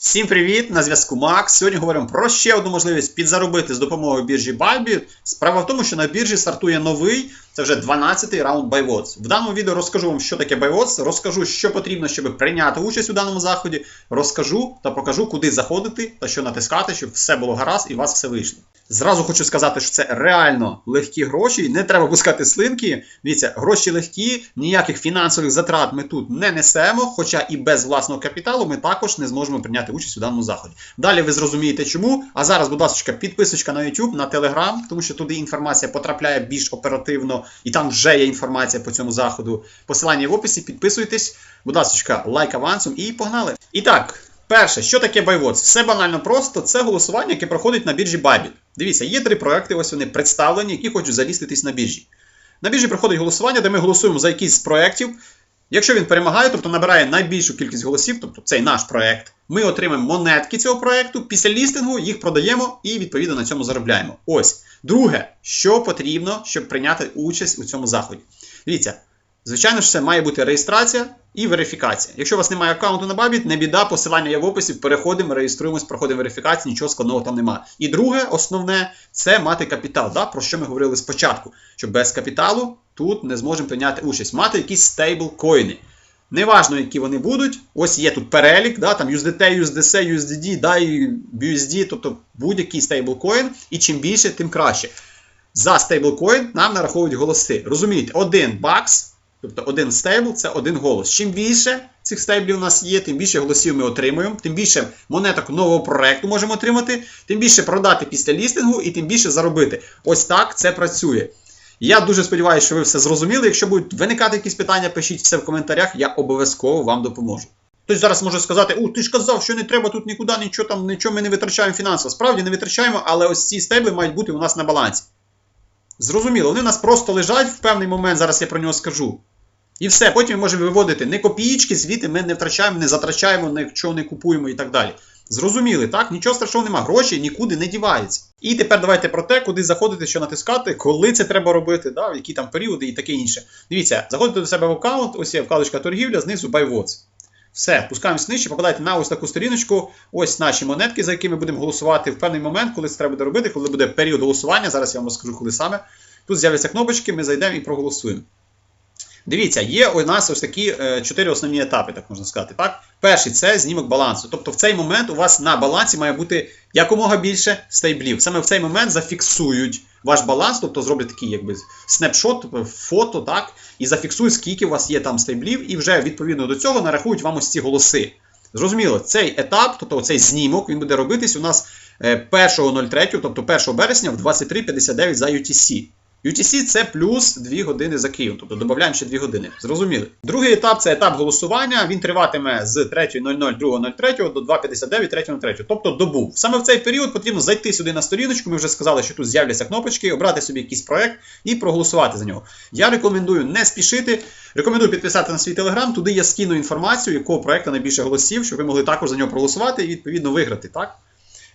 Всім привіт! На зв'язку Макс. Сьогодні говоримо про ще одну можливість підзаробити з допомогою біржі Bybit. Справа в тому, що на біржі стартує новий, це вже 12-й раунд BuyWatts. В даному відео розкажу вам, що таке BuyWatts, розкажу, що потрібно, щоб прийняти участь у даному заході. Розкажу та покажу, куди заходити та що натискати, щоб все було гаразд і у вас все вийшло. Зразу хочу сказати, що це реально легкі гроші, не треба пускати слинки. Дивіться, гроші легкі, ніяких фінансових затрат ми тут не несемо, хоча і без власного капіталу ми також не зможемо прийняти участь у даному заході. Далі ви зрозумієте чому. А зараз, будь ласка, підписочка на YouTube, на Telegram, тому що туди інформація потрапляє більш оперативно, і там вже є інформація по цьому заходу. Посилання в описі, підписуйтесь, будь ласка, лайк авансом і погнали. І так. Перше, що таке BuyWatts? Все банально просто, це голосування, яке проходить на біржі Bybit. Дивіться, є три проекти, ось вони представлені, які хочуть заліститись на біржі. На біржі проходить голосування, де ми голосуємо за якийсь з проєктів. Якщо він перемагає, тобто набирає найбільшу кількість голосів, тобто цей наш проект, ми отримаємо монетки цього проекту, після лістингу їх продаємо і відповідно на цьому заробляємо. Ось. Друге, що потрібно, щоб прийняти участь у цьому заході. Дивіться, звичайно ж, це має бути реєстрація і верифікація. Якщо у вас немає аккаунту на Bybit, не біда, посилання є в описі, переходимо, реєструємось, проходимо верифікацію, нічого складного там нема. І друге, основне, це мати капітал, да, про що ми говорили спочатку. Що без капіталу тут не зможемо прийняти участь. Мати якісь стейблкоїни. Неважно, які вони будуть. Ось є тут перелік, да, там USDT, USDC, USDD, да, і BUSD, тобто будь-який стейблкоін, і чим більше, тим краще. За стейблкоін нам нараховують голоси. Розумієте, один бакс. Тобто один стейбл це один голос. Чим більше цих стейблів у нас є, тим більше голосів ми отримуємо, тим більше монеток нового проекту можемо отримати, тим більше продати після лістингу і тим більше заробити. Ось так це працює. Я дуже сподіваюся, що ви все зрозуміли. Якщо будуть виникати якісь питання, пишіть все в коментарях, я обов'язково вам допоможу. Хтось зараз може сказати, у ти ж казав, що не треба тут нікуди, нічого там, нічого ми не витрачаємо фінансово. Справді не витрачаємо, але ось ці стейбли мають бути у нас на балансі. Зрозуміло, вони у нас просто лежать в певний момент, зараз я про нього скажу. І все, потім ми можемо виводити не копієчки, звідти ми не втрачаємо, не затрачаємо, нічого не купуємо і так далі. Зрозуміли, так? Нічого страшного нема, гроші нікуди не діваються. І тепер давайте про те, куди заходити, що натискати, коли це треба робити, да, в які там періоди і таке інше. Дивіться, заходите до себе в аккаунт, ось є вкладочка торгівля, знизу BuyWatts. Все, пускаємось нижче, попадайте на ось таку сторіночку, ось наші монетки, за які ми будемо голосувати в певний момент, коли це треба буде робити, коли буде період голосування. Зараз я вам розкажу, коли саме. Тут з'являться кнопочки, ми зайдемо і проголосуємо. Дивіться, є у нас ось такі е, чотири основні етапи, так можна сказати. Так? Перший це знімок балансу. Тобто в цей момент у вас на балансі має бути якомога більше стейблів. Саме в цей момент зафіксують ваш баланс, тобто зроблять такий якби снапшот, фото, так, і зафіксують, скільки у вас є там стейблів, і вже відповідно до цього нарахують вам ось ці голоси. Зрозуміло, цей етап, тобто цей знімок, він буде робитись у нас 1.03, тобто 1 березня в 23.59 за UTC. UTC це плюс 2 години за Київ, тобто додаємо ще 2 години. Зрозуміли. Другий етап це етап голосування. Він триватиме з 3.00 2.03 до 2.59 3.03, тобто добу. Саме в цей період потрібно зайти сюди на сторіночку. Ми вже сказали, що тут з'являться кнопочки, обрати собі якийсь проект і проголосувати за нього. Я рекомендую не спішити. Рекомендую підписати на свій телеграм. Туди я скину інформацію, якого проекту найбільше голосів, щоб ви могли також за нього проголосувати і відповідно виграти. Так?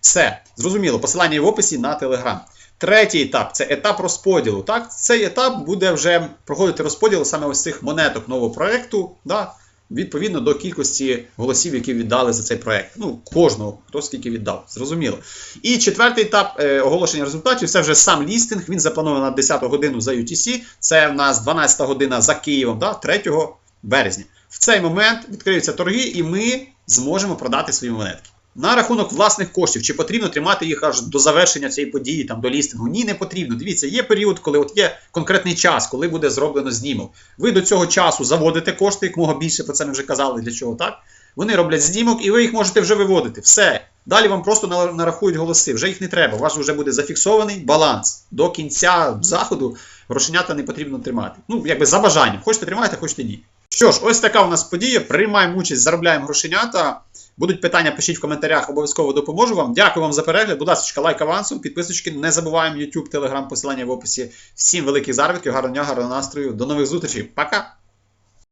Все, зрозуміло. Посилання в описі на телеграм. Третій етап це етап розподілу. Так? Цей етап буде вже проходити розподіл саме ось цих монеток нового проєкту, да? відповідно до кількості голосів, які віддали за цей проєкт. Ну, кожного, хто скільки віддав, зрозуміло. І четвертий етап е, оголошення результатів це вже сам лістинг. Він запланований на 10 годину за UTC. Це в нас 12 година за Києвом, да? 3 березня. В цей момент відкриються торги, і ми зможемо продати свої монетки. На рахунок власних коштів, чи потрібно тримати їх аж до завершення цієї події, там до лістингу? Ні, не потрібно. Дивіться, є період, коли от є конкретний час, коли буде зроблено знімок. Ви до цього часу заводите кошти, якомога більше про це ми вже казали, для чого так. Вони роблять знімок, і ви їх можете вже виводити. Все. Далі вам просто нарахують голоси, вже їх не треба. У вас вже буде зафіксований баланс. До кінця заходу грошенята не потрібно тримати. Ну, якби за бажанням. Хочете тримайте, хочете ні. Що ж, ось така у нас подія. Приймаємо участь, заробляємо грошенята. Будуть питання, пишіть в коментарях, обов'язково допоможу вам. Дякую вам за перегляд. Будь ласка, лайк авансом, підписочки. Не забуваємо YouTube, Telegram, посилання в описі. Всім великих заробітків, гарного дня, гарного настрою. До нових зустрічей. Пока!